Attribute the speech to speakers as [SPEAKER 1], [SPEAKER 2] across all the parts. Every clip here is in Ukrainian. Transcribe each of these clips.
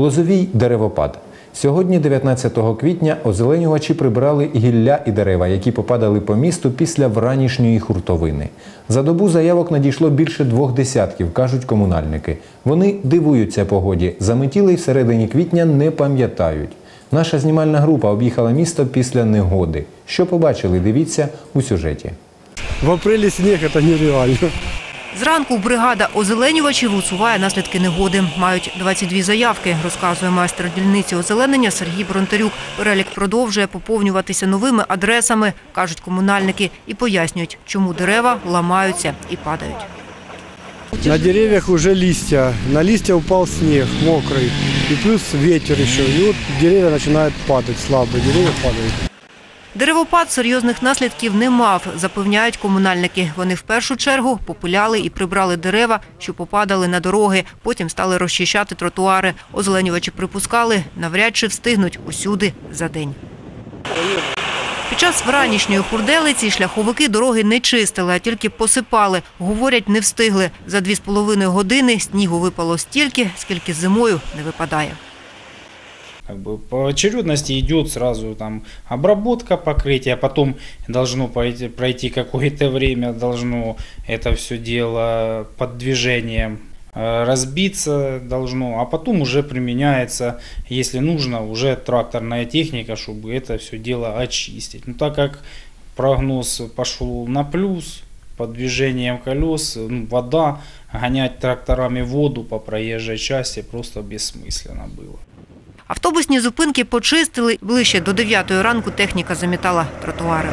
[SPEAKER 1] Лозовій деревопад. Сьогодні, 19 квітня, озеленювачі прибрали гілля і дерева, які попадали по місту після вранішньої хуртовини. За добу заявок надійшло більше двох десятків, кажуть комунальники. Вони дивуються погоді. Заметілий всередині квітня не пам'ятають. Наша знімальна група об'їхала місто після негоди. Що побачили, дивіться у сюжеті.
[SPEAKER 2] В апреле снег это нереально.
[SPEAKER 3] Зранку бригада озеленювачів усуває наслідки негоди. Мають 22 заявки, розказує майстер дільниці озеленення Сергій Бронтарюк. Перелік продовжує поповнюватися новими адресами, кажуть комунальники, і пояснюють, чому дерева ламаються і падають.
[SPEAKER 2] На деревьях уже листья. На листья упал снег мокрый. И плюс ветер еще. И вот деревья начинают падать, слабые деревья падают.
[SPEAKER 3] Деревопад серйозних наслідків не мав, запевняють комунальники. Вони в першу чергу попиляли і прибрали дерева, що попадали на дороги. Потім стали розчищати тротуари. Озеленювачі припускали, навряд чи встигнуть усюди за день. Під час вранішньої хурделиці шляховики дороги не чистили, а тільки посипали. Говорять, не встигли. За дві з половиною години снігу випало стільки, скільки зимою не випадає.
[SPEAKER 4] Как бы по очередности идет сразу там обработка покрытия, потом должно пройти, пройти какое-то время, должно это все дело под движением э, разбиться должно, а потом уже применяется, если нужно, уже тракторная техника, чтобы это все дело очистить. Но так как прогноз пошел на плюс, под движением колес, ну, вода, гонять тракторами воду по проезжей части просто бессмысленно было.
[SPEAKER 3] Автобусні зупинки почистили. Ближче до 9 ранку техніка замітала тротуари.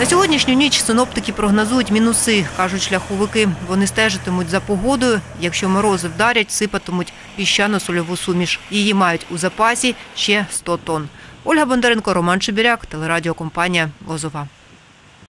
[SPEAKER 3] На сьогоднішню ніч синоптики прогнозують мінуси, кажуть шляховики. Вони стежитимуть за погодою. Якщо морози вдарять, сипатимуть піщано-сольову суміш. Її мають у запасі ще 100 тонн. Ольга Бондаренко, Роман Чебіряк, телерадіокомпанія «Лозова».